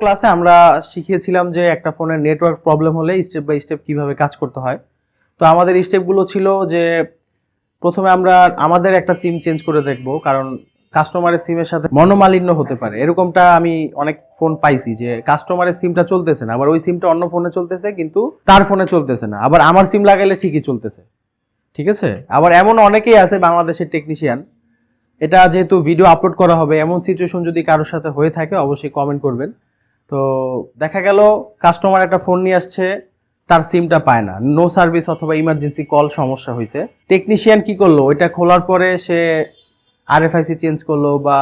ক্লাসে আমরা শিখিয়েছিলাম যে একটা ফোনের নেটওয়ার্ক প্রবলেম হলে স্টেপ বাই স্টেপ কীভাবে কাজ করতে হয়। তো আমাদের স্টেপগুলো ছিল যে প্রথমে আমরা আমাদের একটা সিম চেঞ্জ করে দেখব, কারণ কাস্টমারের সিমের সাথে মনোমালিন্য হতে পারে। এরকমটা আমি অনেক ফোন পাইছি যে কাস্টমারের সিমটা চলতেছে না, আবার ওই সিমটা অন্য ফোনে চলতেছে কিন্তু তার ফোনে চলতেছে না। আবার আমার সিম লাগাইলে ঠিকই চলতেছে। ঠিক আছে? আবার এমন অনেকেই আছে বাংলাদেশের টেকনিশিয়ান এটা যেহেতু ভিডিও আপলোড করা হবে, এমন সিচুয়েশন যদি কারোর সাথে হয়ে থাকে, অবশ্যই কমেন্ট করবেন। তো দেখা গেল কাস্টমার একটা ফোন নিয়ে আসছে, তার সিমটা পায় না। নো সার্ভিস অথবা ইমার্জেন্সি কল সমস্যা হয়েছে টেকনিশিয়ান কি করল? ওইটা খোলার পরে সে আরএফআইসি চেঞ্জ করল বা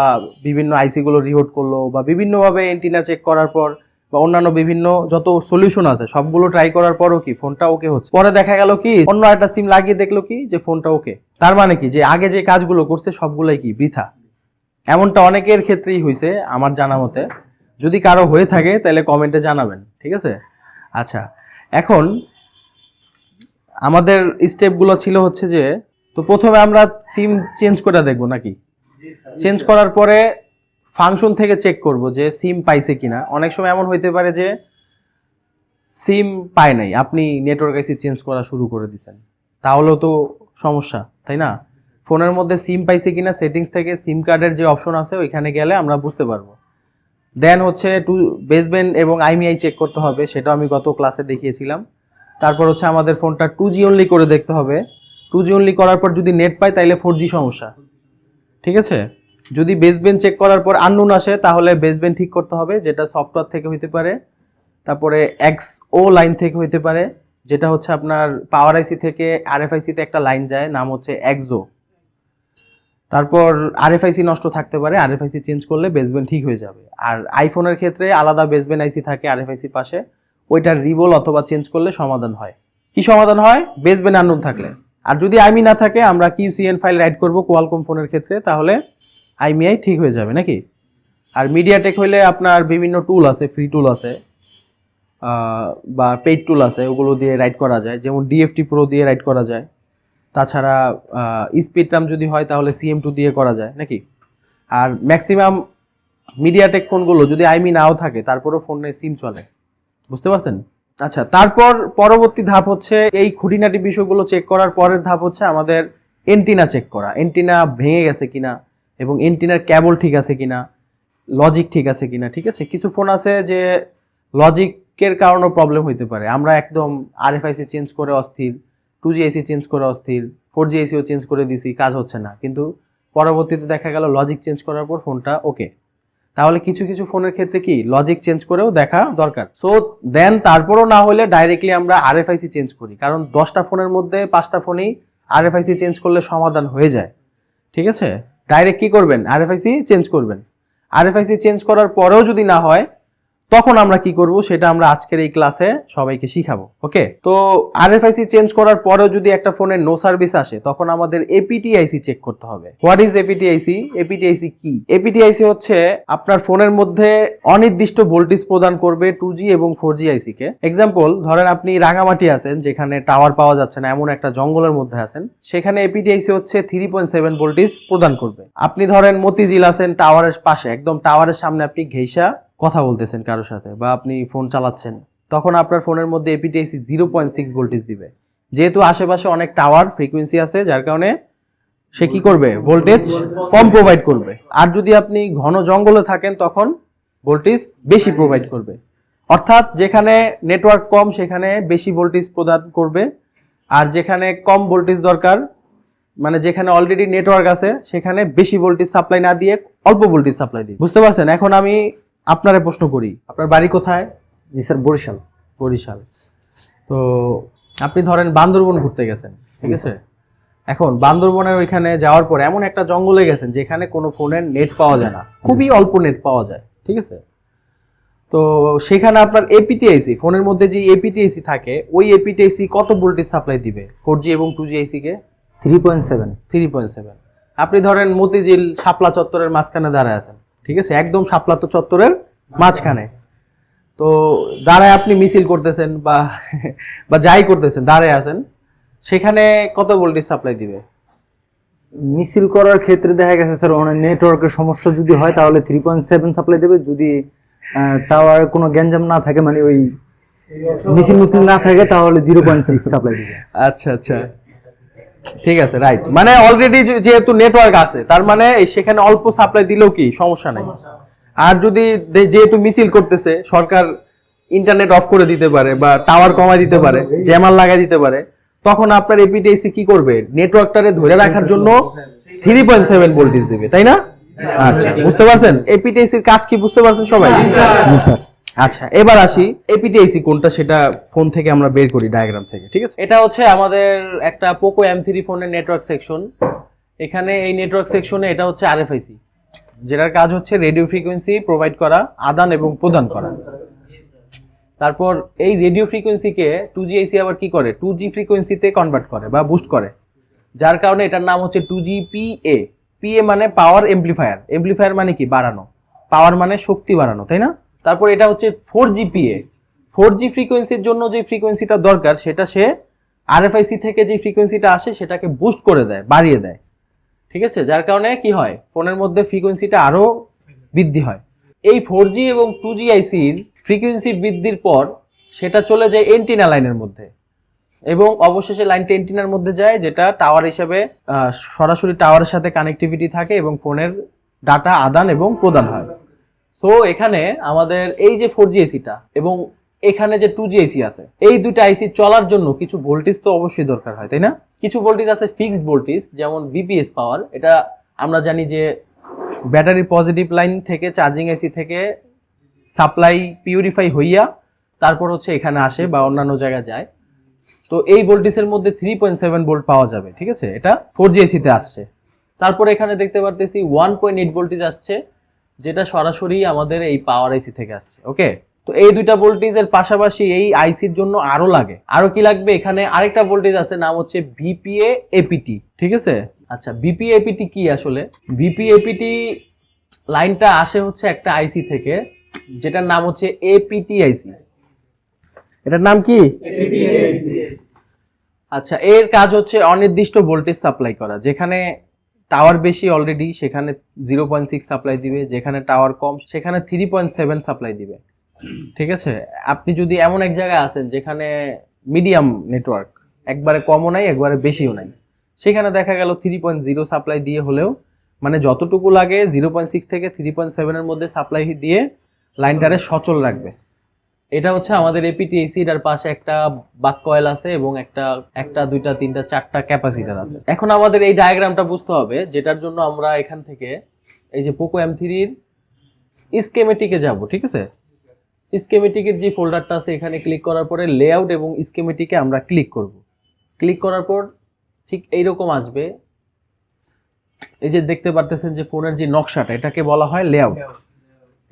বিভিন্ন আইসি গুলো রিহোড করল বা বিভিন্নভাবে এন্টিনা চেক করার পর বা অন্যান্য বিভিন্ন যত সলিউশন আছে, সবগুলো ট্রাই করার পরও কি ফোনটা ওকে হচ্ছে? পরে দেখা গেল কি, অন্য একটা সিম লাগিয়ে দেখল কি যে ফোনটা ওকে তার মানে কি যে আগে যে কাজগুলো করছে সবগুলোই কি বৃথা? এমনটা অনেকের ক্ষেত্রেই হয়েছে আমার জানা মতে। যদি কারও হয়ে থাকে তাহলে কমেন্টে জানাবেন ঠিক আছে? আচ্ছা এখন আমাদের স্টেপগুলো ছিল হচ্ছে যে তো প্রথমে আমরা সিম চেঞ্জ করে দেখব নাকি? চেঞ্জ করার পরে ফাংশন থেকে চেক করব যে সিম পাইছে কিনা। অনেক সময় এমন হইতে পারে যে সিম পায় নাই আপনি নেটওয়ার্ক আইসি চেঞ্জ করা শুরু করে দিছেন। তাহলেও তো সমস্যা তাই না? ফোনের মধ্যে সিম পাইছে কিনা সেটিংস থেকে সিম কার্ডের যে অপশন আছে ওইখানে গেলে আমরা বুঝতে পারব। দেন হচ্ছে টু বেসবেন্ড এবং আইমিআই চেক করতে হবে সেটা আমি গত ক্লাসে দেখিয়েছিলাম। তারপর হচ্ছে আমাদের ফোনটা টু জি অনলি করে দেখতে হবে। টু জি অনলি করার পর যদি নেট পাই তাহলে ফোর জি সমস্যা। ঠিক আছে? যদি বেসবেন চেক করার পর আননুন আসে, তাহলে বেসবেন ঠিক করতে হবে, যেটা সফটওয়্যার থেকে হইতে পারে। তারপরে এক্স ও লাইন থেকে হইতে পারে, যেটা হচ্ছে আপনার পাওয়ার আইসি থেকে আরএফআইসি তে একটা লাইন যায়, নাম হচ্ছে এক্সো তারপর আরএফআইসি নষ্ট থাকতে পারে আরএফআইসি চেঞ্জ করলে বেসবেন ঠিক হয়ে যাবে। আর আইফোনের ক্ষেত্রে আলাদা বেসবেন আইসি থাকে আরএফআইসি পাশে, ওইটার রিবল অথবা চেঞ্জ করলে সমাধান হয়। কি সমাধান হয়? বেসবেন আননোন থাকলে। আর যদি আইমি না থাকে, আমরা কিউসিএন ফাইল রাইড করব কোয়ালকম ফোনের ক্ষেত্রে, তাহলে আইমিআই ঠিক হয়ে যাবে, নাকি? আর মিডিয়াটেক হইলে আপনার বিভিন্ন টুল আছে ফ্রি টুল আছে বা পেইড টুল আছে, ওগুলো দিয়ে রাইড করা যায়। যেমন ডিএফটি প্রো দিয়ে রাইড করা যায়। তাছাড়া স্পিড রাম যদি হয় তাহলে সিএম টু দিয়ে করা যায়, নাকি? আর ম্যাক্সিমাম মিডিয়াটেক ফোনগুলো যদি আইমি নাও থাকে, তারপরেও ফোনে সিম চলে। বুঝতে পারছেন? আচ্ছা তারপর পরবর্তী ধাপ হচ্ছে, এই খুঁটিনাটি বিষয়গুলো চেক করার পরের ধাপ হচ্ছে আমাদের এন্টিনা চেক করা। এন্টিনা ভেঙে গেছে কিনা এবং এন্টিনার ক্যাবল ঠিক আছে কিনা লজিক ঠিক আছে কিনা, ঠিক আছে? কিছু ফোন আছে যে লজিকের কারণেও প্রবলেম হইতে পারে। আমরা একদম আরএফআইসি চেঞ্জ করে অস্থির। টু জি এসি চেঞ্জ করে অস্থির ফোর জি এসিও চেঞ্জ করে দিছি, কাজ হচ্ছে না। কিন্তু পরবর্তীতে দেখা গেল লজিক চেঞ্জ করার পর ফোনটা ওকে তাহলে কিছু কিছু ফোনের ক্ষেত্রে কি লজিক চেঞ্জ করেও দেখা দরকার। সো দেন তারপরও না হলে ডাইরেক্টলি আমরা আরএফআইসি চেঞ্জ করি। কারণ দশটা ফোনের মধ্যে পাঁচটা ফোনেই আরএফআইসি চেঞ্জ করলে সমাধান হয়ে যায়। ঠিক আছে? ডাইরেক্ট কি করবেন? আরএফআইসি চেঞ্জ করবেন। আরএফআইসি চেঞ্জ করার পরেও যদি না হয় তখন আমরা কি করব? সেটা আমরা আজকের এই ক্লাসে সবাইকে শিখাবো। ওকে তো আরএফআইসি চেঞ্জ করার পরেও যদি একটা ফোনের নো সার্ভিস আসে, তখন আমাদের এপিটিআইসি চেক করতে হবে। হোয়াট ইজ এপিটিআইসি এপিটিআইসি কি? এপিটিআইসি হচ্ছে আপনার ফোনের মধ্যে অনির্দিষ্ট ভোল্টেজ প্রদান করবে টু জি এবং ফোর জি আইসি কে। এক্সাম্পল ধরেন আপনি রাঙামাটি আছেন, যেখানে টাওয়ার পাওয়া যাচ্ছে না, এমন একটা জঙ্গলের মধ্যে আছেন। সেখানে এপিটিআইসি হচ্ছে থ্রি পয়েন্ট সেভেন ভোল্টেজ প্রদান করবে। আপনি ধরেন মতিঝিল আছেন টাওয়ারের পাশে, একদম টাওয়ারের সামনে আপনি ঘেইসা কথা বলতেছেন কারোর সাথে বা আপনি ফোন চালাচ্ছেন, তখন আপনার ফোনের মধ্যে APTIC zero point six voltage দিবে। যেহেতু আশেপাশে অনেক টাওয়ার ফ্রিকোয়েন্সি আছে, যার কারণে সে কি করবে? ভোল্টেজ কম প্রোভাইড করবে। আর যদি আপনি ঘন জঙ্গলে থাকেন, তখন ভোল্টেজ বেশি প্রোভাইড করবে। অর্থাৎ যেখানে নেটওয়ার্ক কম, সেখানে বেশি ভোল্টেজ প্রদান করবে। আর যেখানে কম ভোল্টেজ দরকার মানে যেখানে অলরেডি নেটওয়ার্ক আছে, সেখানে বেশি ভোল্টেজ সাপ্লাই না দিয়ে অল্প ভোল্টেজ সাপ্লাই দিই বুঝতে পারছেন? এখন আমি আপনারে প্রশ্ন করি আপনার বাড়ি কোথায়? জি স্যার বরিশাল। বরিশাল। তো আপনি ধরেন বান্দরবন ঘুরতে গেছেন ঠিক আছে? এখন বান্দরবনের ওইখানে যাওয়ার পর এমন একটা জঙ্গলে গেছেন যেখানে কোনো ফোনের নেট পাওয়া যায় না খুবই অল্প নেট পাওয়া যায় ঠিক আছে? তো সেখানে আপনার এপিটিআইসি ফোনের মধ্যে যে এপিটিআইসি থাকে ওই এপিটিআইসি কত ভোল্টেজ সাপ্লাই দিবে? ফোর জি এবং টু জি আইসি কে? Three point seven three point seven আপনি ধরেন মতিঝিল শাপলা চত্বরের মাঝখানে দাঁড়ায় আছেন। ঠিক আছে? একদম শাপলা তো চত্বরের মাঝখানে। তো দাঁড়ায় আপনি মিছিল করতেছেন বা বা যাই করতেছেন দাঁড়ায় আছেন। সেখানে কত ভোল্টেজ সাপ্লাই দিবে? মিছিল করার ক্ষেত্রে দেখা গেছে স্যার অনেক নেটওয়ার্কের সমস্যা যদি হয় তাহলে থ্রি পয়েন্ট সেভেন সাপ্লাই দেবে। যদি টাওয়ার কোনো গ্যাঞ্জাম না থাকে মানে ওই মিছিল মিছিল না থাকে তাহলে জিরো পয়েন্ট সিক্স সাপ্লাই দেবে। আচ্ছা আচ্ছা। ঠিক আছে রাইট মানে অলরেডি যেহেতু নেটওয়ার্ক আছে তার মানে সেখানে অল্প সাপ্লাই দিলেও কি সমস্যা নাই? আর যদি যেহেতু মিছিল করতেছে সরকার ইন্টারনেট অফ করে দিতে পারে বা টাওয়ার কমায় দিতে পারে জ্যামার লাগাই দিতে পারে তখন আপনার এপিটিএসি কি করবে? নেটওয়ার্কটারে ধরে রাখার জন্য থ্রি পয়েন্ট সেভেন ভোল্টেজ দেবে তাই না? আচ্ছা বুঝতে পারছেন? এপিটিএসির কাজ কি বুঝতে পারছেন সবাই? জি স্যার। আচ্ছা এবার আসি এপিটিআইসি কোনটা সেটা ফোন থেকে আমরা বের করি ডায়াগ্রাম থেকে, ঠিক আছে? এটা হচ্ছে আমাদের একটা পোকো এম থ্রি ফোনের নেটওয়ার্ক সেকশন এখানে এই নেটওয়ার্ক সেকশনে এটা হচ্ছে আরএফআইসি যেটার কাজ হচ্ছে রেডিও ফ্রিকোয়েন্সি প্রোভাইড করা, আদান এবং প্রদান করা। তারপর এই রেডিও ফ্রিকোয়েন্সিকে টু জি আইসি আবার কি করে? টু জি ফ্রিকোয়েন্সিতে কনভার্ট করে বা বুস্ট করে। যার কারণে এটার নাম হচ্ছে টু জি পিএ পিএ মানে পাওয়ার এমপ্লিফায়ার এমপ্লিফায়ার মানে কি? বাড়ানো। পাওয়ার মানে শক্তি বাড়ানো, তাই না? তারপর এটা হচ্ছে four G PA four G ফ্রিকোয়েন্সির জন্য যে ফ্রিকোয়েন্সিটা দরকার, সেটা সে আরএফআইসি থেকে যে ফ্রিকোয়েন্সিটা আসে, সেটাকে বুস্ট করে দেয়, বাড়িয়ে দেয়। ঠিক আছে? যার কারণে কি হয়? ফোনের মধ্যে ফ্রিকোয়েন্সিটা আরও বৃদ্ধি হয়। এই ফোর জি এবং টু জি আইসির ফ্রিকোয়েন্সি বৃদ্ধির পর সেটা চলে যায় এন্টিনা লাইনের মধ্যে। এবং অবশেষে লাইনটা এন্টিনার মধ্যে যায়, যেটা টাওয়ার হিসেবে সরাসরি টাওয়ারের সাথে কানেক্টিভিটি থাকে এবং ফোনের ডাটা আদান এবং প্রদান হয়। সো এখানে আমাদের এই যে ফোর জি এসিটা এবং এখানে যে টু জি এসি আছে, এই দুইটা আইসি চলার জন্য কিছু ভোল্টেজ তো অবশ্যই দরকার হয়, তাই না? কিছু ভোল্টেজ আছে ফিক্সড ভোল্টেজ যেমন বিপিএস পাওয়ার এটা আমরা জানি যে ব্যাটারি পজিটিভ লাইন থেকে চার্জিং এসি থেকে সাপ্লাই পিউরিফাই হইয়া তারপর হচ্ছে এখানে আসে বা অন্যান্য জায়গায় যায়। তো এই ভোল্টেজের মধ্যে থ্রি পয়েন্ট সেভেন ভোল্ট পাওয়া যাবে, ঠিক আছে? এটা ফোর জি এসিতে আসছে। তারপর এখানে দেখতে পারতেছি ওয়ান পয়েন্ট এইট ভোল্টেজ আসছে। যেটা সরাসরি আমাদের এই পাওয়ার আইসি থেকে আসছে ওকে তো এই দুইটা ভোল্টেজের পাশাপাশি এই আইসির জন্য আরও লাগে। আরও কি লাগবে? এখানে আরেকটা ভোল্টেজ আছে নাম হচ্ছে ভিপিএ এপিটি ঠিক আছে? আচ্ছা ভিপিএ এপিটি কি আসলে? ভিপিএ এপিটি লাইনটা আসে হচ্ছে একটা আইসি থেকে যেটার নাম হচ্ছে এপিটি আইসি এটার নাম কি? আচ্ছা এর কাজ হচ্ছে অনির্দিষ্ট ভোল্টেজ সাপ্লাই করা যেখানে টাওয়ার বেশি অলরেডি সেখানে জিরো পয়েন্ট সিক্স সাপ্লাই দিবে, যেখানে টাওয়ার কম, সেখানে থ্রি পয়েন্ট সেভেন সাপ্লাই দিবে। ঠিক আছে? আপনি যদি এমন এক জায়গায় আছেন যেখানে মিডিয়াম নেটওয়ার্ক একবারে কমও নাই, একবারে বেশিও নাই, সেখানে দেখা গেল থ্রি পয়েন্ট জিরো সাপ্লাই দিয়ে হলেও মানে যতটুকু লাগে জিরো পয়েন্ট সিক্স থেকে থ্রি পয়েন্ট সেভেনের মধ্যে সাপ্লাই দিয়ে লাইনটারে সচল রাখবে। এটা হচ্ছে আমাদের এপিটিএসি এটার পাশে একটা বাক কয়েল আছে এবং একটা একটা, দুইটা, তিনটা, চারটা ক্যাপাসিটার আছে। এখন আমাদের এই ডায়াগ্রামটা বুঝতে হবে, যেটার জন্য আমরা এখান থেকে এই যে পোকো এম থ্রির স্কেমেটিকে যাব, ঠিক আছে? স্কেমেটিকের যে ফোল্ডারটা আছে, এখানে ক্লিক করার পরে লেআউট এবং স্কেমেটিকে আমরা ক্লিক করব। ক্লিক করার পর ঠিক এইরকম আসবে। এই যে দেখতে পারতেছেন যে ফোনের যে নকশাটা, এটাকে বলা হয় লেআউট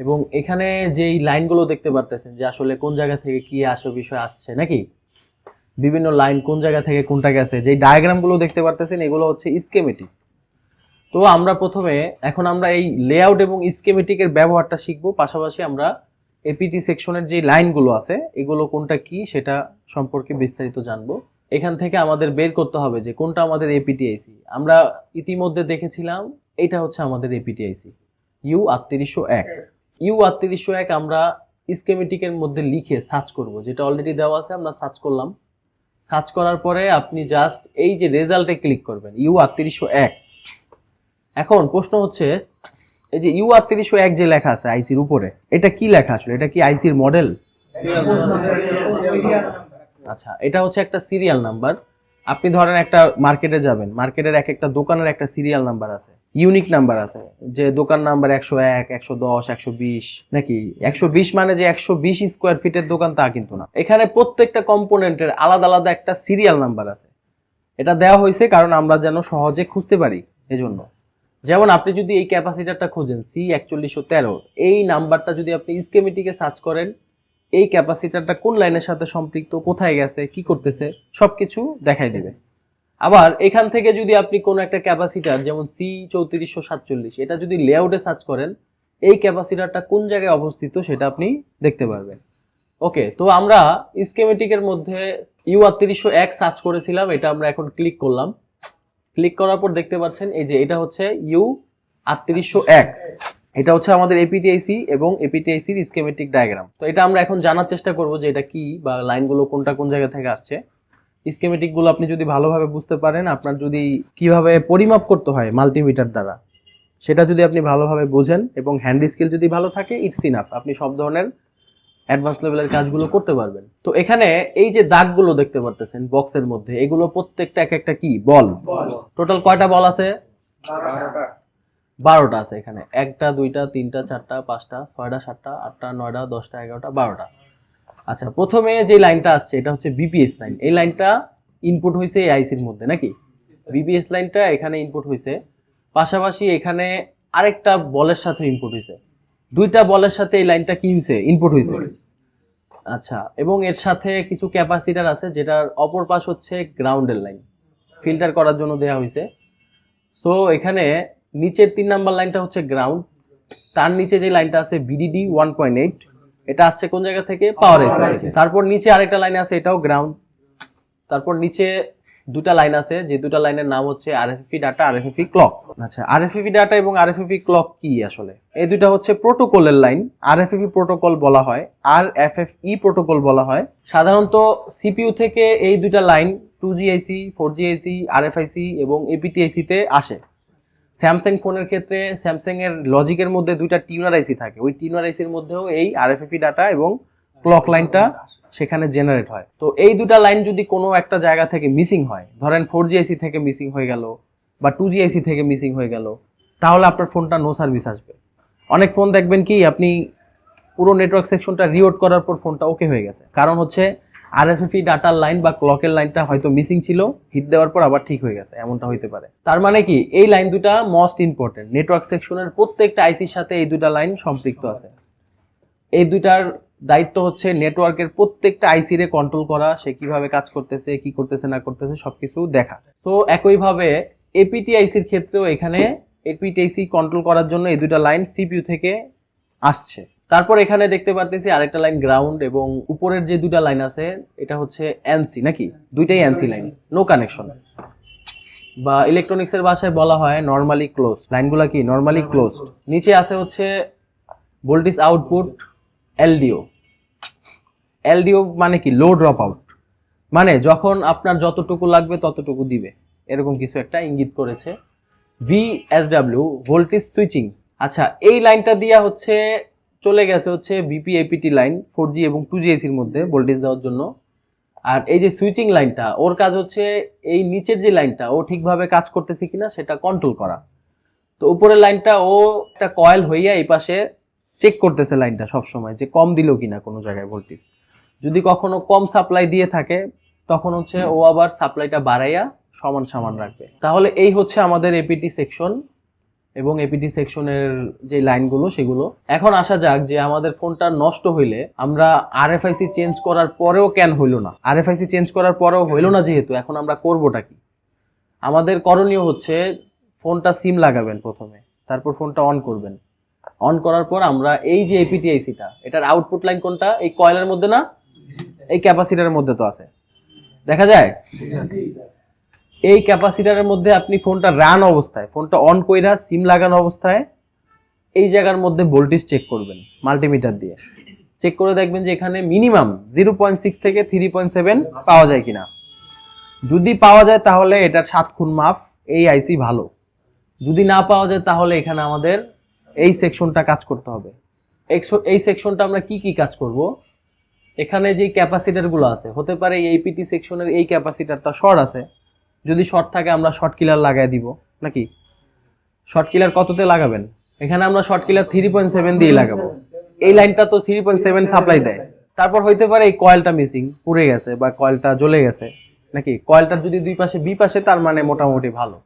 এবং এখানে যেই লাইনগুলো দেখতে পারতেছেন যে আসলে কোন জায়গা থেকে কি আসো, বিষয় আসছে নাকি? বিভিন্ন লাইন কোন জায়গা থেকে কোনটা গেছে, যেই ডায়াগ্রামগুলো দেখতে পারতেছেন এগুলো হচ্ছে স্কেমেটিক তো আমরা প্রথমে, এখন আমরা এই লেআউট এবং স্কেমেটিকের ব্যবহারটা শিখব, পাশাপাশি আমরা এপিটি সেকশনের যে লাইনগুলো আছে, এগুলো কোনটা কি সেটা সম্পর্কে বিস্তারিত জানব। এখান থেকে আমাদের বের করতে হবে যে কোনটা আমাদের এপিটিআইসি আমরা ইতিমধ্যে দেখেছিলাম, এটা হচ্ছে আমাদের এপিটিআইসি ইউ আটত্রিশশো এক। ইউ আটত্রিশশো এক আমরা স্কেমেটিকের মধ্যে লিখে সার্চ করব যেটা অলরেডি দেওয়া আছে আমরা সার্চ করলাম। সার্চ করার পরে আপনি জাস্ট এই যে রেজাল্টে ক্লিক করবেন ইউ আটত্রিশশো এক। এখন প্রশ্ন হচ্ছে এই যে ইউ আটত্রিশশো এক যে লেখা আছে আইসির উপরে এটা কি লেখা আসলে? এটা কি আইসির মডেল আচ্ছা এটা হচ্ছে একটা সিরিয়াল নাম্বার আপনি ধরেন একটা মার্কেটে যাবেন মার্কেটের এক একটা দোকানের একটা সিরিয়াল নাম্বার আছে ইউনিক নাম্বার আছে, যে দোকান নাম্বার একশো এক, একশো দশ, একশো বিশ, নাকি? একশো বিশ মানে যে একশো বিশ স্কোয়ার ফিটের দোকান তা কিন্তু না। এখানে প্রত্যেকটা কম্পোনেন্টের আলাদা আলাদা একটা সিরিয়াল নাম্বার আছে। এটা দেওয়া হয়েছে কারণ আমরা যেন সহজে খুঁজতে পারি এজন্য। যেমন আপনি যদি এই ক্যাপাসিটারটা খোঁজেন সি একচল্লিশশো তেরো, এই নাম্বারটা যদি আপনি স্কেমেটিকে সার্চ করেন এই ক্যাপাসিটারটা কোন লাইনের সাথে সম্পৃক্ত, কোথায় গেছে, কি করতেছে, সবকিছু দেখাই দেবে। আবার এখান থেকে যদি আপনি কোনো একটা ক্যাপাসিটার, যেমন সি চৌত্রিশশো সাতচল্লিশ, এটা যদি লেআউটে সার্চ করেন, এই ক্যাপাসিটারটা কোন জায়গায় অবস্থিত সেটা আপনি দেখতে পারবেন। ওকে তো আমরা স্কেমেটিকের মধ্যে ইউ আটত্রিশশো এক সার্চ করেছিলাম, এটা আমরা এখন ক্লিক করলাম। ক্লিক করার পর দেখতে পাচ্ছেন, এই যে এটা হচ্ছে ইউ আটত্রিশশো এক। এটা হচ্ছে আমাদের এপিটিআইসি এবং এপিটিআইসির স্কেমেটিক ডায়াগ্রাম তো এটা আমরা এখন জানার চেষ্টা করব যে এটা কি বা লাইনগুলো কোনটা কোন জায়গা থেকে আসছে। স্কেমেটিকগুলো আপনি যদি ভালোভাবে বুঝতে পারেন আপনার যদি কীভাবে পরিমাপ করতে হয় মাল্টিমিটার দ্বারা সেটা যদি আপনি ভালোভাবে বোঝেন এবং হ্যান্ড স্কিল যদি ভালো থাকে ইটস ইনাফ আপনি সব ধরনের অ্যাডভান্স লেভেলের কাজগুলো করতে পারবেন। তো এখানে এই যে দাগগুলো দেখতে পারতেছেন বক্সের মধ্যে এগুলো প্রত্যেকটা এক একটা কি? বল। টোটাল কয়টা বল আছে? বারোটা আছে এখানে। একটা দুইটা তিনটা চারটা পাঁচটা ছয়টা সাতটা আটটা নয়টা দশটা এগারোটা বারোটা। আচ্ছা প্রথমে যে লাইনটা আসছে এটা হচ্ছে বিপিএস লাইন এই লাইনটা ইনপুট হয়েছে এই আইসির মধ্যে নাকি? বিপিএস লাইনটা এখানে ইনপুট হয়েছে পাশাপাশি এখানে আরেকটা বলের সাথে ইনপুট হয়েছে দুইটা বলের সাথে এই লাইনটা কিনছে ইনপুট হয়েছে আচ্ছা এবং এর সাথে কিছু ক্যাপাসিটার আছে যেটার অপর পাশ হচ্ছে গ্রাউন্ডের লাইন ফিল্টার করার জন্য দেওয়া হয়েছে সো এখানে নিচের তিন নাম্বার লাইনটা হচ্ছে গ্রাউন্ড তার নিচে যে লাইনটা আছে বিডিডি ওয়ান পয়েন্ট এইট এটা আসছে কোন জায়গা থেকে? Power AC. তারপর নিচে আরেকটা লাইন আছে এটাও গ্রাউন্ড তারপর নিচে দুটা লাইন আছে যে দুটা লাইনের নাম হচ্ছে আরএফএফি ডাটা আরএফএফি ক্লক আচ্ছা আরএফএফি ডাটা এবং আরএফএফি ক্লক কি আসলে? এই দুইটা হচ্ছে প্রোটোকলের লাইন আরএফএফি প্রোটোকল বলা হয় আর এফএফই প্রোটোকল বলা হয়। সাধারণত সিপিইউ থেকে এই দুইটা line two GIC four G GIC RFIC এবং এপিটিআইসি তে আসে। স্যামসাং ফোনের ক্ষেত্রে স্যামসাং এর লজিকের মধ্যে দুইটা টিউনার আইসি থাকে। ওই টিউনার আইসির মধ্যেও এই আরএফএফি ডাটা এবং ক্লক লাইনটা সেখানে জেনারেট হয়। তো এই দুটা লাইন যদি কোনো একটা জায়গা থেকে মিসিং হয়, ধরেন ফোর জিআইসি থেকে মিসিং হয়ে গেল বা টু জিআইসি থেকে মিসিং হয়ে গেল, তাহলে আপনার ফোনটা নো সার্ভিস আসবে। অনেক ফোন দেখবেন কি, আপনি পুরো নেটওয়ার্ক সেকশনটা রিওড করার পর ফোনটা ওকে হয়ে গেছে। কারণ হচ্ছে আরএফএফি ডাটার লাইন বা ক্লকের লাইনটা হয়তো মিসিং ছিল হিট দেওয়ার পর আবার ঠিক হয়ে গেছে, এমনটা হইতে পারে। তার মানে কি, এই লাইন দুটা মোস্ট ইম্পর্টেন্ট নেটওয়ার্ক সেকশনের প্রত্যেকটা আইসির সাথে এই দুটা লাইন সম্পৃক্ত আছে। এই দুটার দায়িত্ব হচ্ছে নেটওয়ার্কের প্রত্যেকটা আইসি রে কন্ট্রোল করা, সে কীভাবে কাজ করতেছে, কি করতেছে, না করতেছে, সবকিছু দেখা। তো একইভাবে এপিটি আইসির ক্ষেত্রেও এখানে এপিটিআইসি কন্ট্রোল করার জন্য এই দুইটা লাইন সিপিইউ থেকে আসছে। তারপর এখানে দেখতে পারতেছি আরেকটা লাইন গ্রাউন্ড এবং উপরের যে দুটা লাইন আছে, এটা হচ্ছে এনসি নাকি? দুইটাই এনসি লাইন নো কানেকশন বা ইলেকট্রনিক্স এর ভাষায় বলা হয় নর্মালি ক্লোজ লাইনগুলো কি? নর্মালি ক্লোজড নিচে আছে হচ্ছে ভোল্টেজ আউটপুট এলডিও এলডিও মানে কি? লো ড্রপ আউট মানে যখন আপনার যতটুকু লাগবে ততটুকু দিবে। এরকম কিছু একটা ইঙ্গিত করেছে। ভি ভিএসডাব্লিউ ভোল্টেজ সুইচিং আচ্ছা এই লাইনটা দিয়া হচ্ছে চলে গেছে হচ্ছে BP APT line four G এবং টু জি এসির মধ্যে ভোল্টেজ দেওয়ার জন্য। আর এই যে সুইচিং লাইনটা ওর কাজ হচ্ছে এই নিচের যে লাইনটা ও ঠিকভাবে কাজ করতেছে কিনা সেটা কন্ট্রোল করা। তো উপরের লাইনটা ও একটা কয়েল হইয়া এই পাশে চেক করতেছে লাইনটা সব সময় যে কম দিল কিনা কোনো জায়গায় ভোল্টেজ যদি কখনো কম সাপ্লাই দিয়ে থাকে, তখন হচ্ছে ও আবার সাপ্লাইটা বাড়াইয়া সমান সমান রাখবে। তাহলে এই হচ্ছে আমাদের এপিটি সেকশন এবং এপিটি সেকশনের যে লাইনগুলো সেগুলো। এখন আসা যাক যে আমাদের ফোনটা নষ্ট হইলে আমরা আরএফআইসি চেঞ্জ করার পরেও কেন হইল না? আরএফআইসি চেঞ্জ করার পরেও হইল না যেহেতু, এখন আমরা করবোটা কি? আমাদের করণীয় হচ্ছে ফোনটা সিম লাগাবেন প্রথমে, তারপর ফোনটা অন করবেন। অন করার পর আমরা এই যে এপিটিআইসিটা এটার আউটপুট লাইন কোনটা? এই কয়েলের মধ্যে না? এই ক্যাপাসিটারের মধ্যে তো আছে। দেখা যায়? এই ক্যাপাসিটারের মধ্যে আপনি ফোনটা রান অবস্থায়, ফোনটা অন কইরা সিম লাগানো অবস্থায়, এই জায়গার মধ্যে ভোল্টেজ চেক করবেন মাল্টিমিটার দিয়ে। চেক করে দেখবেন যে এখানে মিনিমাম জিরো পয়েন্ট সিক্স থেকে থ্রি পয়েন্ট সেভেন পাওয়া যায় কিনা। যদি পাওয়া যায় তাহলে এটার সাত খুন মাফ, এই আইসি ভালো। যদি না পাওয়া যায় তাহলে এখানে আমাদের এই সেকশনটা কাজ করতে হবে। এই সেকশনটা আমরা কি কি কাজ করব? এখানে যে ক্যাপাসিটারগুলো আছে, হতে পারে এই পিটি সেকশনের এই ক্যাপাসিটারটা শর্ট আছে। যদি শর্ট থাকে, আমরা শর্ট কিলার লাগাই দিব। নাকি? শর্ট কিলার কততে লাগাবেন? এখানে আমরা short killer three point seven দিয়ে লাগাবো। এই লাইনটা তো থ্রি পয়েন্ট সেভেন সাপ্লাই দেয়। তারপর হইতে পারে এই কয়েলটা মিসিং পুড়ে গেছে বা কয়েলটা জ্বলে গেছে। নাকি? কয়েলটার যদি দুই পাশে, বি পাশে, তার মানে মোটামুটি ভালো।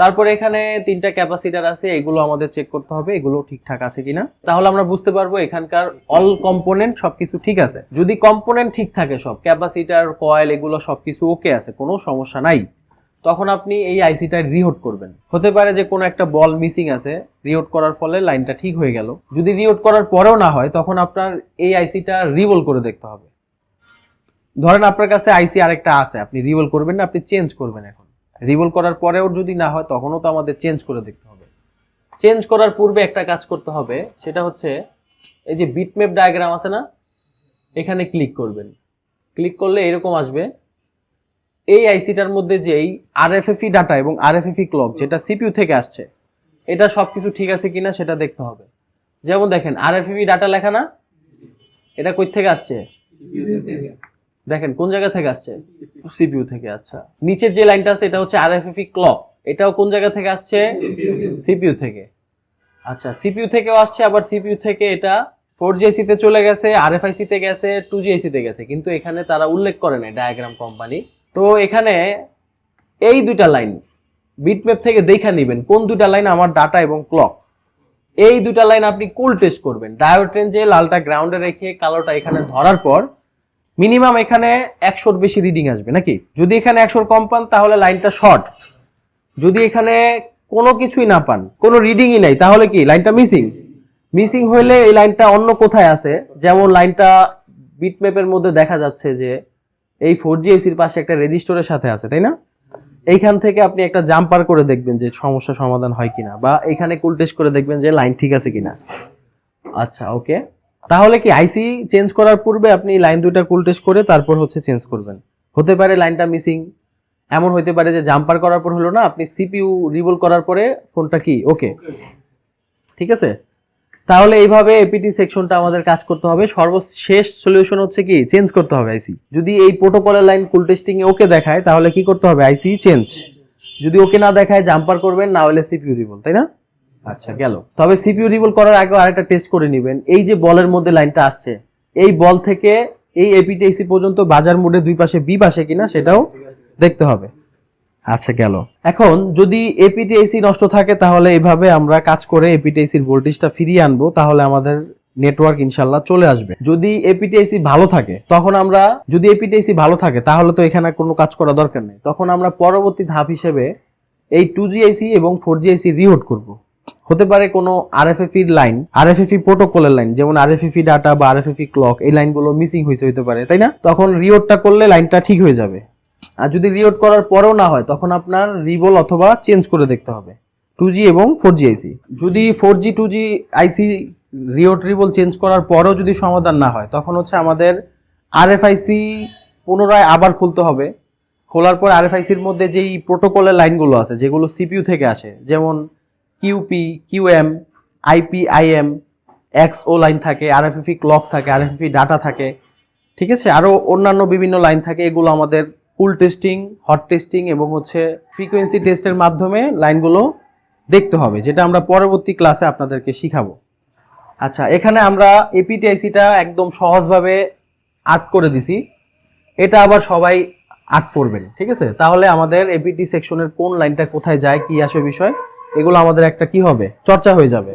তারপরে এখানে তিনটা ক্যাপাসিটার আছে, এগুলো আমাদের চেক করতে হবে, এগুলো ঠিকঠাক আছে কিনা। তাহলে আমরা বুঝতে পারব এখানকার অল কম্পোনেন্ট সবকিছু ঠিক আছে। যদি কম্পোনেন্ট ঠিক থাকে সব, ক্যাপাসিটার কয়েল এগুলো সবকিছু ওকে আছে, কোনো সমস্যা নাই। তখন আপনি এই আইসিটা রিহোট করবেন। হতে পারে যে কোনো একটা বল মিসিং আছে রিহোট করার ফলে লাইনটা ঠিক হয়ে গেল। যদি রিহোট করার পরেও না হয়, তখন আপনার এই আইসিটা রিভোল করে দেখতে হবে। ধরেন আপনার কাছে আইসি আরেকটা আছে, আপনি রিভোল করবেন না, আপনি চেঞ্জ করবেন এখন। রিভোল করার পরেও যদি না হয়, তখনও তো আমাদের চেঞ্জ করে দেখতে হবে। চেঞ্জ করার পূর্বে একটা কাজ করতে হবে, সেটা হচ্ছে এই যে বিটম্যাপ ডায়াগ্রাম আছে না, এখানে ক্লিক করবেন। ক্লিক করলে এরকম আসবে, এই আইসিটার মধ্যে যে যেই আরএফএফই ডাটা এবং আর আরএফএফই ক্লক যেটা সিপিইউ থেকে আসছে, এটা সবকিছু ঠিক আছে কিনা সেটা দেখতে হবে। যেমন দেখেন আর আরএফএফই ডাটা লেখা না, এটা কই থেকে আসছে? দেখেন, কোন জায়গা থেকে আসছে? সিপিইউ থেকে আচ্ছা। নিচের যে লাইনটা আছে, এটা হচ্ছে আরএফএফই ক্লক এটাও কোন জায়গা থেকে আসছে? সিপিইউ থেকে। আচ্ছা সিপিইউ থেকেও আসছে, আবার সিপিইউ থেকে এটা ফোর জিএসি তে চলে গেছে আর আরএফআইসি তে গেছে টু জিএসি তে গেছে। কিন্তু এখানে তারা উল্লেখ করে নাই ডায়াগ্রাম কোম্পানি তো এখানে এই দুইটা লাইন বিটম্যাপ থেকে দেখা নেবেন, কোন দুইটা লাইন আমার ডাটা এবং ক্লক এই দুইটা লাইন আপনি কুল টেস্ট করবেন। ডায়োড রেঞ্জে লালটা গ্রাউন্ডে রেখে কালোটা এখানে ধরার পর মিনিমাম এখানে একশোর বেশি রিডিং আসবে, নাকি? যদি এখানে একশোর কম পান, তাহলে লাইনটা শর্ট যদি এখানে কোনো কিছুই না পান, কোনো রিডিংই নাই, তাহলে কি? লাইনটা মিসিং মিসিং হইলে এই লাইনটা অন্য কোথায় আছে? যেমন লাইনটা বিটম্যাপের মধ্যে দেখা যাচ্ছে যে, এই ফোর জি এসির পাশে একটা রেজিস্টরের সাথে আছে, তাই না? এইখান থেকে আপনি একটা জাম্পার করে দেখবেন যে সমস্যা সমাধান হয় কিনা, বা এখানে কুল টেস্ট করে দেখবেন যে লাইন ঠিক আছে কিনা। আচ্ছা ওকে তাহলে কি আইসি চেঞ্জ করার পূর্বে আপনি লাইন দুইটা কুল টেস্ট করে তারপর হচ্ছে চেঞ্জ করবেন। হতে পারে লাইনটা মিসিং এমন হতে পারে যে জাম্পার করার পর হলো না, আপনি সিপিইউ রিবল করার পরে ফোনটা কি? ওকে ঠিক আছে? তাহলে এইভাবে এপিটি সেকশনটা আমাদের কাজ করতে হবে। সর্বশেষ সলিউশন হচ্ছে কি? চেঞ্জ করতে হবে আইসি যদি এই প্রোটোকলের লাইন কুল টেস্টিং এ ওকে দেখায়, তাহলে কি করতে হবে? আইসি চেঞ্জ যদি ওকে না দেখায় জাম্পার করবেন, না হলে সিপিইউ রিবল তাই না? আচ্ছা গেল। তবে সিপিইউ রিবল করার আগে আরেকটা টেস্ট করে নেবেন। এই যে বলের মধ্যে লাইনটা আসছে, এই বল থেকে এই এপিটিএসি পর্যন্ত বাজার মোডে দুই পাশে বি পাশে কিনা সেটাও দেখতে হবে। আচ্ছা গেল। এখন যদি এপিটিএসি নষ্ট থাকে, তাহলে এভাবে আমরা কাজ করে এপিটিএসির ভোল্টেজটা ফিরিয়ে আনব, তাহলে আমাদের নেটওয়ার্ক ইনশাল্লাহ চলে আসবে। যদি এপিটিএসি ভালো থাকে, তখন আমরা যদি এপিটিএসি ভালো থাকে, তাহলে তো এখানে কোনো কাজ করা দরকার নেই। তখন আমরা পরবর্তী ধাপ হিসেবে এই টু জিআইসি এবং ফোর জিআইসি রিহোড করব। হতে পারে কোনো আরএফএফি লাইন আরএফএফি প্রোটোকলের লাইন যেমন আরএফএফি ডাটা বা আরএফএফি ক্লক এই লাইনগুলো মিসিং হয়েছে হতে পারে, তাই না? তখন রিওডটা করলে লাইনটা ঠিক হয়ে যাবে। আর যদি রিওট করার পরেও না হয়, তখন আপনার রিবল অথবা চেঞ্জ করে দেখতে হবে। টু জি এবং ফোর জি আইসি যদি four G two G IC রিওট reball change করার পরেও যদি সমাধান না হয়, তখন হচ্ছে আমাদের আরএফআইসি পুনরায় আবার খুলতে হবে। খোলার পর আরএফআইসির মধ্যে যেই প্রোটোকলের লাইনগুলো আছে, যেগুলো সিপিইউ থেকে আসে, যেমন QP QM IP IM X ও লাইন থাকে আরএফএফি ক্লক থাকে আরএফএফি ডাটা থাকে, ঠিক আছে? আরও অন্যান্য বিভিন্ন লাইন থাকে, এগুলো আমাদের কুল টেস্টিং হট টেস্টিং এবং হচ্ছে ফ্রিকোয়েন্সি টেস্টের মাধ্যমে লাইনগুলো দেখতে হবে, যেটা আমরা পরবর্তী ক্লাসে আপনাদেরকে শিখাবো। আচ্ছা এখানে আমরা এপিটিআইসিটা একদম সহজভাবে আর্ট করে দিছি। এটা আবার সবাই আর্ট করবেন, ঠিক আছে? তাহলে আমাদের এপিটি সেকশনের কোন লাইনটা কোথায় যায়, কি আসে বিষয় এগুলো আমাদের একটা কি হবে? চর্চা হয়ে যাবে।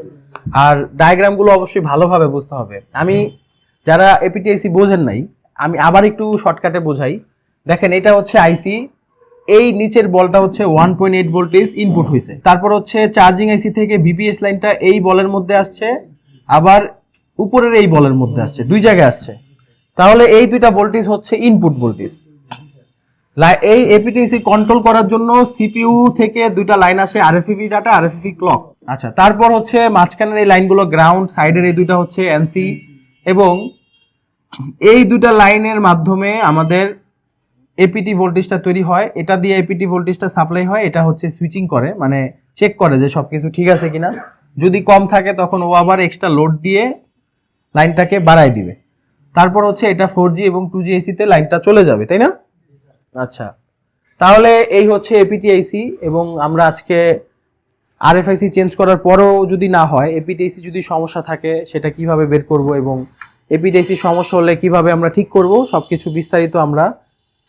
আর ডায়াগ্রামগুলো অবশ্যই ভালোভাবে বুঝতে হবে। আমি যারা এপিটিআইসি বোঝেন নাই, আমি আবার একটু শর্টকাটে বোঝাই। দেখেন, এটা হচ্ছে আইসি এই নিচের বলটা হচ্ছে one point eight voltage input হয়েছে তারপর হচ্ছে চার্জিং আইসি থেকে বিপিএস লাইনটা এই বলের মধ্যে আসছে, আবার উপরের এই বলের মধ্যে আসছে, দুই জায়গায় আসছে। তাহলে এই দুইটা ভোল্টেজ হচ্ছে ইনপুট ভোল্টেজ এই এপিটিসি কন্ট্রোল করার জন্য সিপিইউ থেকে দুইটা লাইন আসে আরএফএফি ডাটা আরএফএফি ক্লক আচ্ছা। তারপর হচ্ছে মাঝখানের এই লাইনগুলো গ্রাউন্ড সাইডের এই দুইটা হচ্ছে এনসি এবং এই দুইটা লাইনের মাধ্যমে আমাদের এপিটি ভোল্টেজটা তৈরি হয়। এটা দিয়ে এপিটি ভোল্টেজটা সাপ্লাই হয়। এটা হচ্ছে সুইচিং করে মানে চেক করে যে সব কিছু ঠিক আছে কিনা। যদি কম থাকে তখন ও আবার এক্সট্রা লোড দিয়ে লাইনটাকে বাড়ায় দিবে। তারপর হচ্ছে এটা ফোর জি এবং টু জি এসিতে লাইনটা চলে যাবে তাই না? আচ্ছা। তাহলে এই হচ্ছে এপিটিআইসি এবং আমরা আজকে আরএফআইসি চেঞ্জ করার পরেও যদি না হয় এপিটিআইসি যদি সমস্যা থাকে, সেটা কীভাবে বের করব এবং এপিটিআইসি সমস্যা হলে কীভাবে আমরা ঠিক করব সব কিছু বিস্তারিত আমরা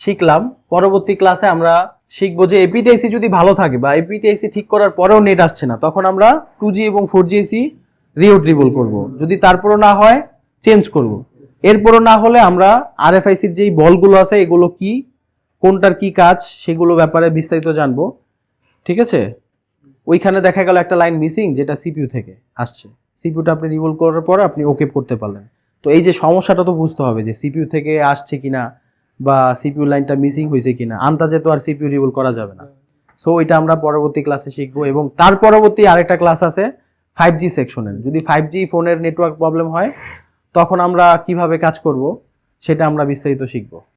শিখলাম। পরবর্তী ক্লাসে আমরা শিখব যে এপিটিআইসি যদি ভালো থাকে বা এপিটিআইসি ঠিক করার পরেও নেট আসছে না, তখন আমরা টু জি এবং ফোর জি এসি রিওট রিবল করব। যদি তারপরও না হয় চেঞ্জ করব। এরপরও না হলে আমরা আরএফআইসির যেই বলগুলো আছে, এগুলো কি কোনটার কি কাজ সেগুলো ব্যাপারে বিস্তারিত জানব। ঠিক আছে? ওইখানে দেখা গেল একটা লাইন মিসিং যেটা সিপিইউ থেকে আসছে। সিপিইউটা আপনি রিভল করার পর আপনি ওকে করতে পারলেন। তো এই যে সমস্যাটা তো বুঝতে হবে যে সিপিইউ থেকে আসছে কিনা বা সিপিইউ লাইনটা মিসিং হয়েছে কিনা, আন্দাজে তো আর সিপিইউ রিভল করা যাবে না। সো এটা আমরা পরবর্তী ক্লাসে শিখব এবং তার পরবর্তী আরেকটা ক্লাস আছে ফাইভ জি সেকশনের। যদি ফাইভ জি ফোনের নেটওয়ার্ক প্রবলেম হয়, তখন আমরা কীভাবে কাজ করব সেটা আমরা বিস্তারিত শিখব।